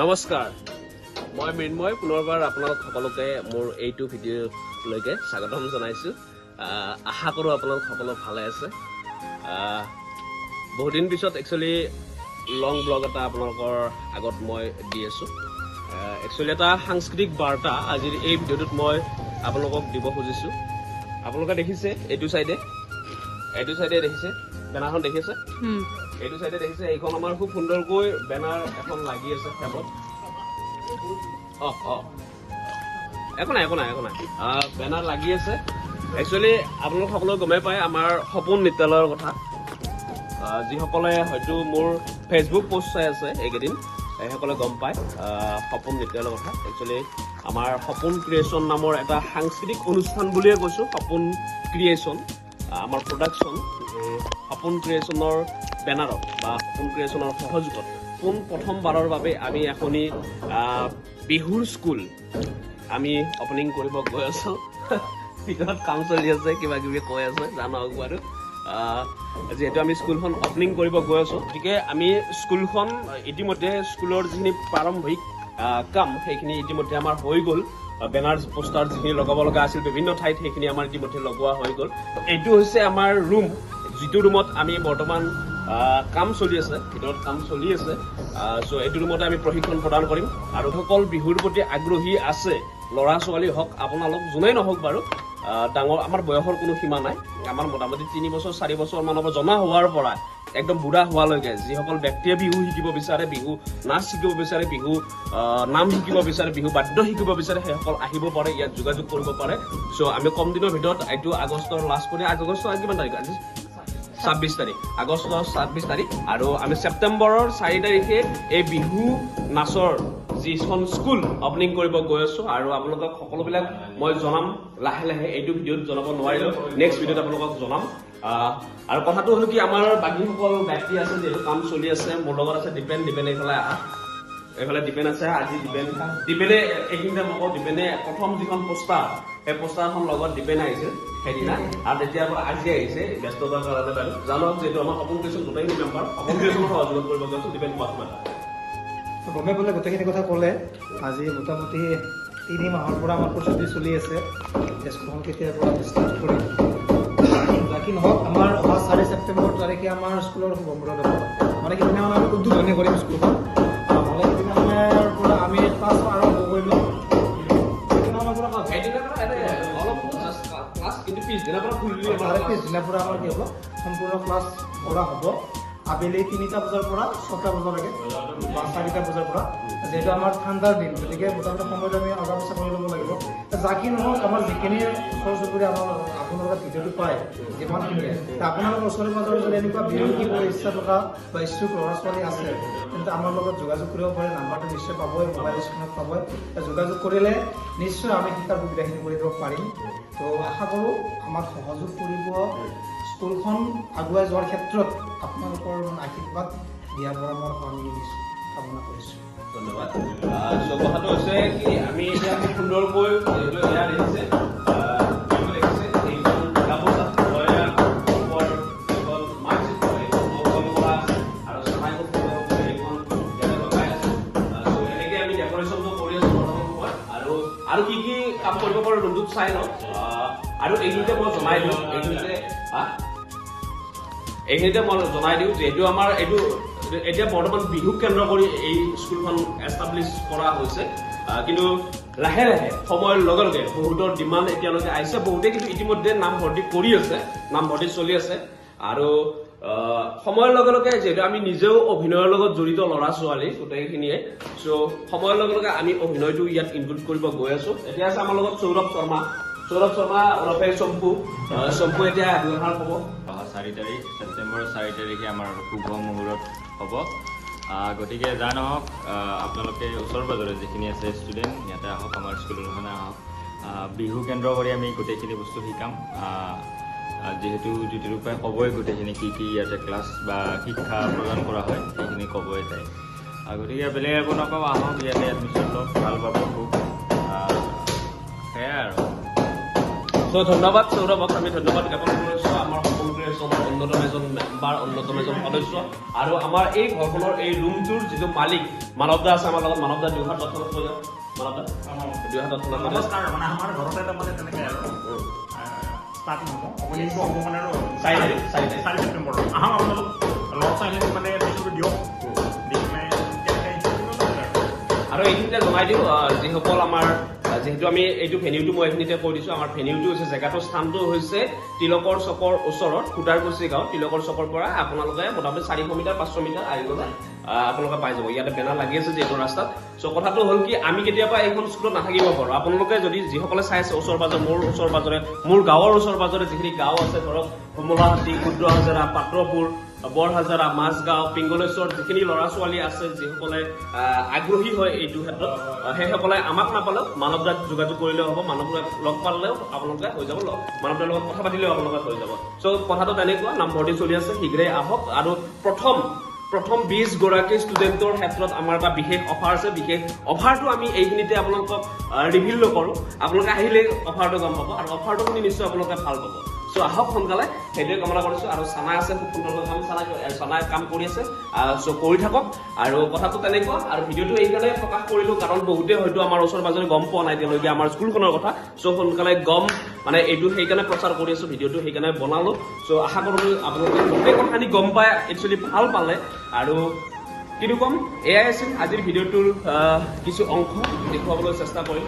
নমস্কাৰ। মই মৃন্ময় পুনৰবাৰ আপোনালোক সকলোকে মোৰ এইটো ভিডিঅ'লৈকে স্বাগতম জনাইছোঁ। আশা কৰোঁ আপোনালোক সকলো ভালে আছে। বহুদিন পিছত একচুৱেলি লং ব্লগ এটা আপোনালোকৰ আগত মই দি আছোঁ। একচুৱেলি এটা সাংস্কৃতিক বাৰ্তা আজিৰ এই ভিডিঅ'টোত মই আপোনালোকক দিব খুজিছোঁ। আপোনালোকে দেখিছে এইটো চাইডে এইটো চাইডে দেখিছে? বেনাৰখন দেখিছে এইটো চাইডে দেখিছে এইখন আমাৰ খুব সুন্দৰকৈ বেনাৰ এখন লাগি আছে ফেমত অ অ। একো নাই একো নাই একো নাই। বেনাৰ লাগি আছে। একচুৱেলি আপোনালোক সকলোৱে গমেই পায় আমাৰ সপোন নৃত্যালয়ৰ কথা। যিসকলে হয়তো মোৰ ফেচবুক পোষ্ট চাই আছে এইকেইদিন সেইসকলে গম পায় সপোন নৃত্যালয়ৰ কথা। একচুৱেলি আমাৰ সপোন ক্ৰিয়েশ্যন নামৰ এটা সাংস্কৃতিক অনুষ্ঠান বুলিয়ে কৈছোঁ সপোন ক্ৰিয়েশ্যন আমাৰ প্ৰডাকশ্যন সপোন ক্ৰিয়েশ্যনৰ বেনাৰত বা সপোন ক্ৰিয়েশ্যনৰ সহযোগত পোন প্ৰথমবাৰৰ বাবে আমি এখনি বিহুৰ স্কুল আমি অপেনিং কৰিব গৈ আছো। ভিতৰত কাম চলি আছে কিবা কিবি কৈ আছে জানক বাৰু। যিহেতু আমি স্কুলখন অপেনিং কৰিব গৈ আছো গতিকে আমি স্কুলখন ইতিমধ্যে স্কুলৰ যিখিনি প্ৰাৰম্ভিক কাম সেইখিনি ইতিমধ্যে আমাৰ হৈ গ'ল। বেনাৰ পোষ্টাৰ যিখিনি লগাব লগা আছিল বিভিন্ন ঠাইত সেইখিনি আমাৰ ইতিমধ্যে লগোৱা হৈ গ'ল। এইটো হৈছে আমাৰ ৰুম যিটো ৰুমত আমি বৰ্তমান কাম চলি আছে ভিতৰত কাম চলি আছে। চ' এইটো ৰুমতে আমি প্ৰশিক্ষণ প্ৰদান কৰিম। আৰু সকল বিহুৰ প্ৰতি আগ্ৰহী আছে ল'ৰা ছোৱালী হওক আপোনালোক যোনেই নহওক বাৰু ডাঙৰ আমাৰ বয়সৰ কোনো সীমা নাই। আমাৰ মোটামুটি তিনি বছৰ চাৰি বছৰ মানৰ পৰা জনা হোৱাৰ পৰা একদম বুঢ়া হোৱালৈকে যিসকল ব্যক্তিয়ে বিহু শিকিব বিচাৰে বিহু নাচ শিকিব বিচাৰে বিহু নাম শিকিব বিচাৰে বিহু বাদ্য শিকিব বিচাৰে সেইসকল আহিব পাৰে ইয়াত যোগাযোগ কৰিব পাৰে। চ' আমি কম দিনৰ ভিতৰত এইটো আগষ্টৰ লাষ্ট কৰি আগষ্টৰ কিমান তাৰিখ? আজি ছাব্বিছ তাৰিখ। আগষ্টৰ ছাব্বিছ তাৰিখ। আৰু আমি ছেপ্টেম্বৰৰ চাৰি তাৰিখে এই বিহু নাচৰ যিখন স্কুল অপেনিং কৰিব গৈ আছো আৰু আপোনালোকক সকলোবিলাক মই জনাম লাহে লাহে এইটো ভিডিঅ'ত জনাব নোৱাৰিলেও নেক্সট ভিডিঅ'ত আপোনালোকক জনাম। আৰু কথাটো হ'ল কি আমাৰ বাকীসকল ব্যক্তি আছে যিহেতু কাম চলি আছে মোৰ লগত আছে দীপেন দীপেন এইফালে আহা। এইফালে দীপেন আছে আজি দীপেন দীপেনে এইখিনিতে মই কওঁ দীপেনে প্ৰথম যিখন পোষ্টাৰ সেই পোষ্টাৰখন লগত দীপেন আহিছিল সেইদিনা। আৰু তেতিয়াৰ পৰা আজি আহিছে ব্যস্ততাৰ কাৰণে জানক যিহেতু আমাৰ সপোন কৃষ্ণ গোটেইখিনি মেম্বাৰ সপোন কৃষ্ণৰ সহযোগত কৰিব গৈছো দীপেন তোমাৰ। গমে ক'লে গোটেইখিনি কথা ক'লে আজি মোটামুটি তিনি মাহৰ পৰা আমাৰ প্ৰস্তুতি চলি আছে। স্কুলখন কেতিয়াৰ পৰা ষ্টাৰ্ট কৰিম? বাকী নহওক আমাৰ অহা চাৰি ছেপ্টেম্বৰ তাৰিখে আমাৰ স্কুলৰ শুভমূৰত হ'ব মানে সেইদিনাখন আমি উদ্বোধনী কৰিম স্কুলখন। আহ, হ'লে সেইদিনাখনৰ পৰা আমি ক্লাছ আৰম্ভ কৰিম। পিছদিনাৰ পৰা আমাৰ কি হ'ব? সম্পূৰ্ণ ক্লাছ কৰা হ'ব। আবেলি তিনিটা বজাৰ পৰা ছটা বজালৈকে বা চাৰিটা বজাৰ পৰা। যিহেতু আমাৰ ঠাণ্ডাৰ দিন গতিকে মোটামুটি সময়ত আমি আগা পিছা কৰি ল'ব লাগিব। যাকি নহওক আমাৰ যিখিনি ওচৰ চুবুৰীয়া আমাৰ আপোনালোকে ভিডিঅ'টো পায় যিমানখিনিয়ে তে আপোনালোকৰ ওচৰে পাজৰে যদি এনেকুৱা বিহু শিকিবৰ ইচ্ছা থকা বা ইচ্ছুক ল'ৰা ছোৱালী আছে তেন্তে আমাৰ লগত যোগাযোগ কৰিব পাৰে নাম্বাৰটো নিশ্চয় পাবই মোবাইল স্ক্ৰীণত পাবই। যোগাযোগ কৰিলে নিশ্চয় আমি শিকাৰ সুবিধাখিনি কৰি দিব পাৰিম। তো আশা কৰোঁ আমাক সহযোগ কৰিব স্কুলখন আগুৱাই যোৱাৰ ক্ষেত্ৰত আপোনালোকৰ মানে আশীৰ্বাদ দিয়া পৰামৰ্শ আমি দিছোঁ কামনা কৰিছোঁ। ধন্যবাদ। আহ, so কথাটো হৈছে কি আমি এতিয়া খুব সুন্দৰকৈ যিহেতু এয়া দেখিছে আহ, যিটো দেখিছে এইখন গামোচা লয়া ওপৰ যিখন মাৰ্কশ্বিট হয়, এইখন অংকন কৰা আছে আৰু চৰাই খুব সুন্দৰকৈ এইখন ইয়াতে লগাই আছে। আহ, so এনেকে আমি ডেক'ৰেশ্যনটো কৰি আছো বৰ্তমান সময়ত। আৰু আৰু কি কি কাম কৰিব পাৰো ৰুমটোত চাই লওঁ। আহ, আৰু এইখিনিতে মই জনাই দিওঁ। এইখিনিতে হা এইখিনিতে মই জনাই দিওঁ যিহেতু আমাৰ এইটো এতিয়া বৰ্তমান বিহুক কেন্দ্ৰ কৰি এই স্কুলখন এষ্টাব্লিছ কৰা হৈছে। কিন্তু লাহে লাহে সময়ৰ লগে লগে বহুতৰ ডিমাণ্ড এতিয়ালৈকে আহিছে। বহুতে কিন্তু ইতিমধ্যে নাম ভৰ্তি কৰি আছে নাম ভৰ্তি চলি আছে। আৰু সময়ৰ লগে লগে যিহেতু আমি নিজেও অভিনয়ৰ লগত জড়িত ল'ৰা ছোৱালী গোটেইখিনিয়ে চ' সময়ৰ লগে লগে আমি অভিনয়টো ইয়াত ইনক্লুড কৰিব গৈ আছো। এতিয়া আছে আমাৰ লগত সৌৰভ শৰ্মা। সৌৰভ শৰ্মা ওৰফে চম্পু। চম্পু এতিয়া ক'ব অহা চাৰি তাৰিখ ছেপ্টেম্বৰৰ চাৰি তাৰিখে আমাৰ শুভ মুহূৰ্ত হ'ব। গতিকে যা নহওক আপোনালোকে ওচৰ পাজৰে যিখিনি আছে ষ্টুডেণ্ট ইয়াতে আহক আমাৰ স্কুলখনে আহক। আহ, বিহু কেন্দ্ৰ কৰি আমি গোটেইখিনি বস্তু শিকাম। যিহেতু জ্যোতিৰূপে ক'বই গোটেইখিনি কি কি ইয়াতে ক্লাছ বা শিক্ষা প্ৰদান কৰা হয় সেইখিনি ক'বই আহ, গতিকে বেলেগ একো নকওঁ আহক ইয়াতে এডমিশ্যন লওক ভাল পাব খুব। সেয়াই আৰু। ধন্যবাদ সৌৰভক আমি ধন্যবাদ জ্ঞাপন কৰিছোঁ কংগ্ৰেছৰ অন্যতম এজন মেম্বাৰ অন্যতম এজন সদস্য। আৰু আমাৰ এই ঘৰখনৰ এই ৰুমটোৰ যিটো মালিক মানৱ দা আছে আমাৰ লগত। মানৱ দা দুহাত তৎক্ষণাত কৈ যাওক মানৱ দা দুহাত তৎক্ষণাত কৈ যাওক নমস্কাৰ মানে আমাৰ ঘৰতে তাৰমানে তেনেকৈ আৰু উম। ষ্টাৰ্ট নহ'ব। অপেনিংটো হ'ব মানে আৰু। চাৰি তাৰিখ, চাৰি তাৰিখ। চাৰি ছেপ্টেম্বৰত। আহক আপোনালোক লগ চাই মানে বস্তুটো দিয়ক। উম। দি পেলাই কেনেকৈ ইনষ্টিটিউটত আছে আৰু আৰু এইখিনিতে জনাই দিওঁ যিসকল আমাৰ যিহেতু আমি এইটো ভেনিউটো মই এইখিনিতে কৈ দিছোঁ আমাৰ ভেনিউটো হৈছে জেগাটোৰ স্থানটো হৈছে তিলকৰ চকৰ ওচৰত খুটাৰকুচি গাঁও তিলকৰ চকৰ পৰা আপোনালোকে মোটামুটি চাৰিশ মিটাৰ পাঁচশ মিটাৰ আহি গ'লে আপোনালোকে পাই যাব। ইয়াতে বেনাৰ লাগি আছে যিহেতু ৰাস্তাত। চ' কথাটো হ'ল কি আমি কেতিয়াবা এইখন স্কুলত নাথাকিব পাৰোঁ। আপোনালোকে যদি যিসকলে চাই আছে ওচৰ পাজৰে মোৰ ওচৰ পাজৰে মোৰ গাঁৱৰ ওচৰ পাজৰে যিখিনি গাঁও আছে ধৰক কমলাহাটী ক্ষুদ্ৰ হাজাৰা পাত্ৰপুৰ বৰহাজাৰা মাজগাঁও পিংগলেশ্বৰ যিখিনি ল'ৰা ছোৱালী আছে যিসকলে আগ্ৰহী হয় এইটো ক্ষেত্ৰত সেইসকলে আমাক নাপালেও মানৱ দাক যোগাযোগ কৰিলেও হ'ব মানৱ দাক লগ পালেও আপোনালোকে হৈ যাব লগ- মানৱ দাৰ লগত কথা পাতিলেও আপোনালোকে হৈ যাব। চ' কথাটো তেনেকুৱা নামভৰ্তি চলি আছে শীঘ্ৰেই আহক। আৰু প্ৰথম প্ৰথম বিশ গৰাকী ষ্টুডেণ্টৰ ক্ষেত্ৰত আমাৰ এটা বিশেষ অফাৰ আছে বিশেষ অফাৰটো আমি এইখিনিতে আপোনালোকক ৰিভিল নকৰোঁ। আপোনালোকে আহিলে অফাৰটো গম পাব আৰু অফাৰটো শুনি নিশ্চয় আপোনালোকে ভাল পাব। চ' আহক সোনকালে সেইটোৱে কামনা কৰিছোঁ আৰু চানা আছে খুব সুন্দৰকৈ কাম চানা চানাই কাম কৰি আছে চ' কৰি থাকক। আৰু কথাটো তেনেকুৱা আৰু ভিডিঅ'টো এইকাৰণে প্ৰকাশ কৰিলোঁ কাৰণ বহুতে হয়তো আমাৰ ওচৰ পাজৰে গম পোৱা নাই এতিয়ালৈকে আমাৰ স্কুলখনৰ কথা। চ' সোনকালে গম মানে এইটো সেইকাৰণে প্ৰচাৰ কৰি আছোঁ ভিডিঅ'টো সেইকাৰণে বনালোঁ। চ' আশা কৰোঁ আপোনালোকে গোটেই কথাখিনি গম পাই একচুৱেলি ভাল পালে। আৰু কিনো ক'ম এয়াই আছিল আজিৰ ভিডিঅ'টোৰ কিছু অংশ দেখুৱাবলৈ চেষ্টা কৰিম।